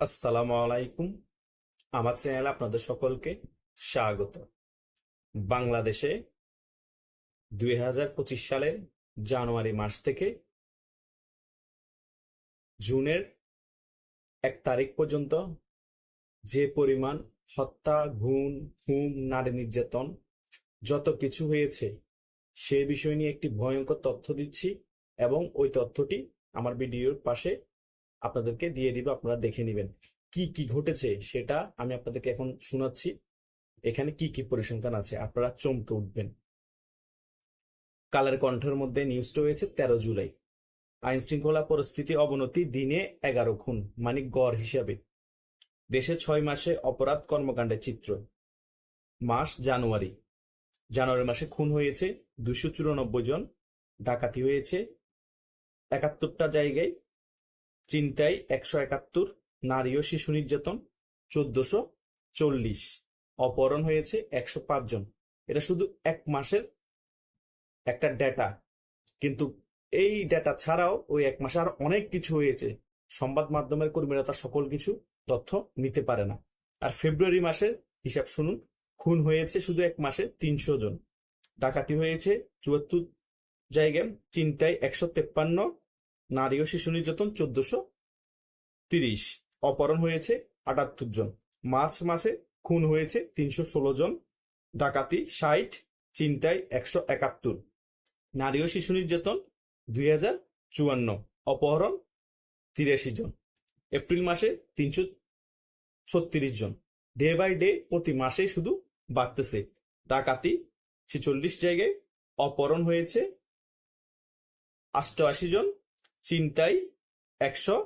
আসসালামু আলাইকুম। আমার চ্যানেলে আপনাদের সকলকে স্বাগত। বাংলাদেশে দুই হাজার পঁচিশ সালের জানুয়ারি মাস থেকে জুনের এক তারিখ পর্যন্ত যে পরিমাণ হত্যা, গুম হুম নারী নির্যাতন যত কিছু হয়েছে, সে বিষয় নিয়ে একটি ভয়ঙ্কর তথ্য দিচ্ছি এবং ওই তথ্যটি আমার ভিডিওর পাশে আপনাদেরকে দিয়ে দিব, আপনারা দেখে নেবেন কি কি ঘটেছে সেটা আমি আপনাদেরকে এখন শোনাচ্ছি। এখানে কি কি পরিসংখ্যান আছে আপনারা চমকে উঠবেন। কালের কণ্ঠের মধ্যে নিউজটা হয়েছে তেরো জুলাই। আইন শৃঙ্খলা পরিস্থিতি অবনতি দিনে এগারো খুন মানে গড় হিসাবে। দেশে ছয় মাসে অপরাধ কর্মকাণ্ডের চিত্র। মাস জানুয়ারি। জানুয়ারি মাসে খুন হয়েছে দুশো চুরানব্বই জন, ডাকাতি হয়েছে একাত্তরটা জায়গায়। চিন্তায় একশো একাত্তর, নারী ও শিশু নির্যাতন চোদ্দশো চল্লিশ। অপহরণ হয়েছে একশো পাঁচ জন। এটা শুধু এক মাসের একটা ডেটা কিন্তু এই ডেটা ছাড়াও ওই এক মাসে আর অনেক কিছু হয়েছে। সংবাদ মাধ্যমের কর্মীরা তার সকল কিছু তথ্য নিতে পারে না। আর ফেব্রুয়ারি মাসের হিসাব শুনুন, খুন হয়েছে শুধু এক মাসে তিনশো জন। ডাকাতি হয়েছে চুয়াত্তর জায়গায়, চিন্তায় একশো তেপ্পান্ন নারী ও শিশু নির্যাতন চোদ্দশো তিরিশ। অপহরণ হয়েছে আটাত্তর জন। মার্চ মাসে খুন হয়েছে তিনশো ষোলো জন। ডাকাতি ষাট, চিন্তায় একশো একাত্তর। নারী ও শিশু নির্যাতন দুই হাজার চুয়ান্ন। অপহরণ তিরাশি জন। এপ্রিল মাসে তিনশো ছত্রিশ জন। ডে বাই ডে প্রতি মাসে শুধু বাড়তেছে। ডাকাতি ছেচল্লিশ জায়গায়। অপহরণ হয়েছে অষ্টআশি জন। চিন্তায় একশো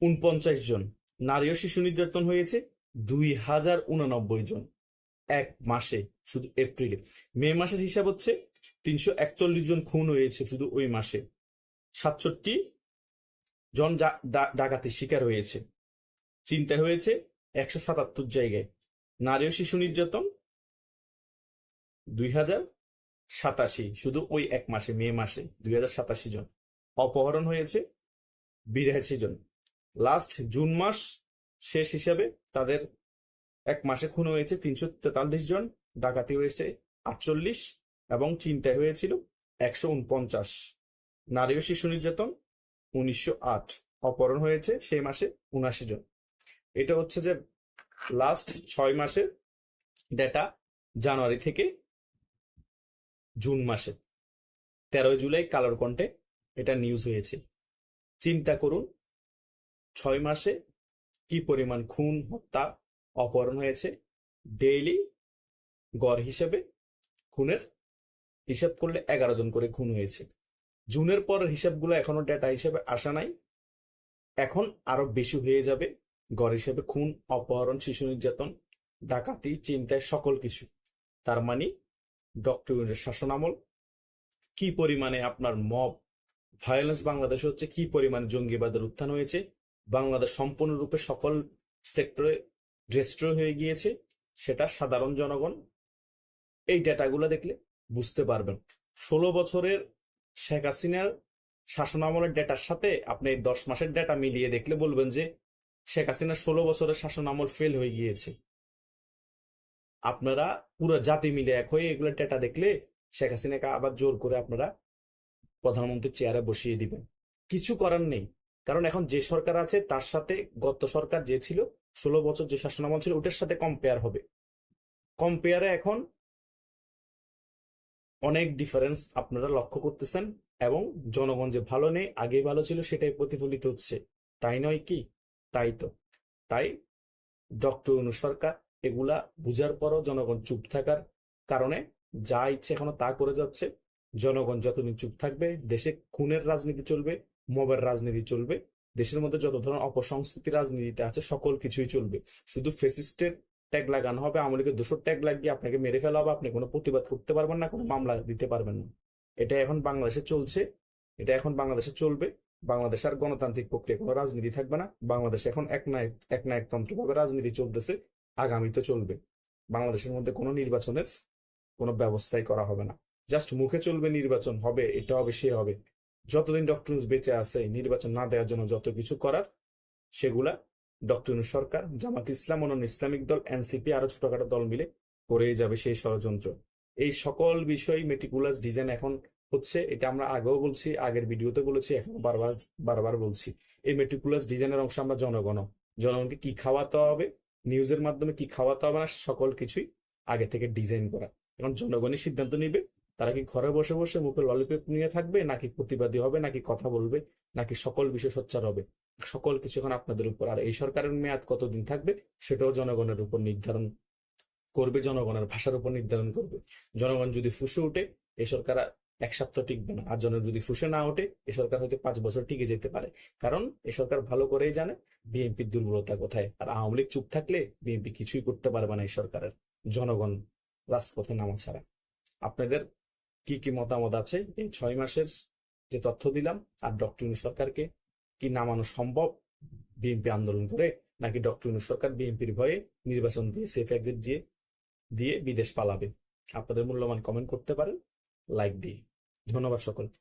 উনপঞ্চাশ জন। নারী ও শিশু নির্যাতন হয়েছে দুই হাজার উননব্বই জন এক মাসে শুধু এপ্রিলে। মে মাসের হিসাব হচ্ছে তিনশো একচল্লিশ জন খুন হয়েছে শুধু ওই মাসে। সাতষট্টি জন ডাকাতির শিকার হয়েছে। চিন্তা হয়েছে একশো সাতাত্তর জায়গায়। নারী ও শিশু নির্যাতন দুই হাজার সাতাশি শুধু ওই এক মাসে, মে মাসে দুই হাজার সাতাশি জন। অপহরণ হয়েছে বিরাশি জন। লাস্ট জুন মাস শেষ হিসাবে তাদের এক মাসে খুন হয়েছে তিনশো তেতাল্লিশ জন, ডাকাতি হয়েছে আটচল্লিশ এবং চিন্তায় হয়েছিল একশো উনপঞ্চাশ। নারী ও শিশু নির্যাতন উনিশশো আট, অপহরণ হয়েছে সেই মাসে উনাশি জন। এটা হচ্ছে যে লাস্ট ছয় মাসের ডেটা জানুয়ারি থেকে জুন মাসে। তেরোই জুলাই কালোর কণ্ঠে এটা নিউজ হয়েছে। চিন্তা করুন, ছয় মাসে কি পরিমাণ খুন, হত্যা, অপহরণ হয়েছে? ডেইলি গড় হিসেবে খুনের হিসাব করলে এগারো জন করে খুন হয়েছে। জুনের পর হিসাবগুলো এখনও ডেটা হিসেবে আসা নাই। এখন আরও বেশি হয়ে যাবে গড় হিসেবে খুন, অপহরণ, শিশু নির্যাতন, ডাকাতি চিন্তায় সকল কিছু। তার মানে ডক্টর শাসনামল কি পরিমাণে আপনার মব ভায়োলেন্স বাংলাদেশে হচ্ছে কি পরিমাণ জঙ্গিবাদের উত্থান হয়েছে? বাংলাদেশ সম্পূর্ণরূপে সকল সেক্টরে ডেস্ট্রয় হয়ে গিয়েছে, সেটা সাধারণ জনগণ এই ডেটাগুলো দেখলে বুঝতে পারবেন। ষোলো বছরের শেখ হাসিনার শাসনামলের ডেটার সাথে আপনি এই দশ মাসের ডেটা মিলিয়ে দেখলে বলবেন যে শেখ হাসিনার ষোলো বছরের শাসনামল ফেল হয়ে গিয়েছে। আপনারা পুরো জাতি মিলে এক হয়ে এগুলো ডেটা দেখলে শেখ হাসিনাকে আবার জোর করে আপনারা প্রধানমন্ত্রীর চেয়ারে বসিয়ে দিবেন। কিছু করার নেই। কারণ এখন যে সরকার আছে, তার সাথে গত সরকার যে ছিল, ষোলো বছর যে শাসনামল ছিল, ওটার সাথে কম্পেয়ার হবে। কম্পেয়ারে এখন অনেক ডিফারেন্স আপনারা লক্ষ্য করতেছেন এবং জনগণ যে ভালো নেই, আগে ভালো ছিল, সেটাই প্রতিফলিত হচ্ছে। তাই নয় কি? তাই তো। তাই ডক্টর অনু সরকার, এগুলা বুঝার পরও জনগণ চুপ থাকার কারণে যা ইচ্ছে এখনও তা করে যাচ্ছে। জনগণ যতদিন চুপ থাকবে, দেশে খুনের রাজনীতি চলবে, মবের রাজনীতি চলবে, দেশের মধ্যে যত ধরনের অপসংস্কৃতি রাজনীতিতে আছে, সকল কিছুই চলবে। শুধু ফেসিস্টের ট্যাগ লাগানো হবে, আওয়ামী লীগের দুশো ট্যাগ লাগিয়ে আপনাকে মেরে ফেলা হবে, আপনি কোনো প্রতিবাদ করতে পারবেন না, কোনো মামলা দিতে পারবেন না। এটা এখন বাংলাদেশে চলছে, এটা এখন বাংলাদেশে চলবে, বাংলাদেশ আর গণতান্ত্রিক প্রক্রিয়া, কোনো রাজনীতি থাকবে না, বাংলাদেশে এখন এক নায়ক এক নায়কতন্ত্র ভাবে রাজনীতি চলতেছে আগামী তো চলবে। বাংলাদেশের মধ্যে কোনো নির্বাচনের কোনো ব্যবস্থাই করা হবে না। জাস্ট মুখে চলবে নির্বাচন হবে, এটা হবে সে হবে। যতদিন ডক্টর বেঁচে আছে, নির্বাচন না দেওয়ার জন্য যত কিছু করার, সেগুলা ডক্টর সরকার, জামাত ইসলাম, অন্যান্য ইসলামিক দল, এনসিপি, আরও ছোটখাটো দল মিলে করেই যাবে সেই ষড়যন্ত্র। এই সকল বিষয় মেটিকুলাস ডিজাইন এখন হচ্ছে, এটা আমরা আগেও বলছি, আগের ভিডিওতে বলেছি, এখন বারবার বারবার বলছি। এই মেটিকুলাস ডিজাইনের অংশ আমরা জনগণ। জনগণকে কি খাওয়াতে হবে নিউজের মাধ্যমে কি খাওয়াতে হবে না সকল কিছুই আগে থেকে ডিজাইন করা। এখন জনগণই সিদ্ধান্ত নিবে তারা কি ঘরে বসে বসে মুখে ললিপপ নিয়ে থাকবে? নাকি প্রতিবাদী হবে? নাকি কথা বলবে? নাকি সকল বিষয় সোচ্চার হবে? সকল কিছু এখন আপনাদের উপর। আর এই সরকারের মেয়াদ কতদিন থাকবে? সেটাও জনগণের উপর নির্ধারণ করবে, জনগণের ভাষার উপর নির্ধারণ করবে। জনগণ যদি ফুসে উঠে এই সরকার এক সপ্তাহ টিকবে না। আর জনগণ যদি ফুসে না ওঠে, এ সরকার হয়তো পাঁচ বছর টিকে যেতে পারে। কারণ এ সরকার ভালো করেই জানে বিএনপির দুর্বলতা কোথায়। আর আওয়ামী লীগ চুপ থাকলে বিএনপি কিছুই করতে পারবে না এই সরকারের। জনগণ রাজপথে নামা ছাড়া। আপনাদের কি কি মতামত আছে? এই ছয় মাসের যে তথ্য দিলাম, আর ডক্টর সরকারকে কি নামানো সম্ভব? বিএনপি আন্দোলন করে নাকি ডক্টর সরকার বিএনপির ভয়ে নির্বাচন দিয়ে সেফ এক্সিট দিয়ে দিয়ে বিদেশ পালাবে? আপনাদের মূল্যবান কমেন্ট করতে পারেন লাইক দিয়ে। ধন্যবাদ সকলকে।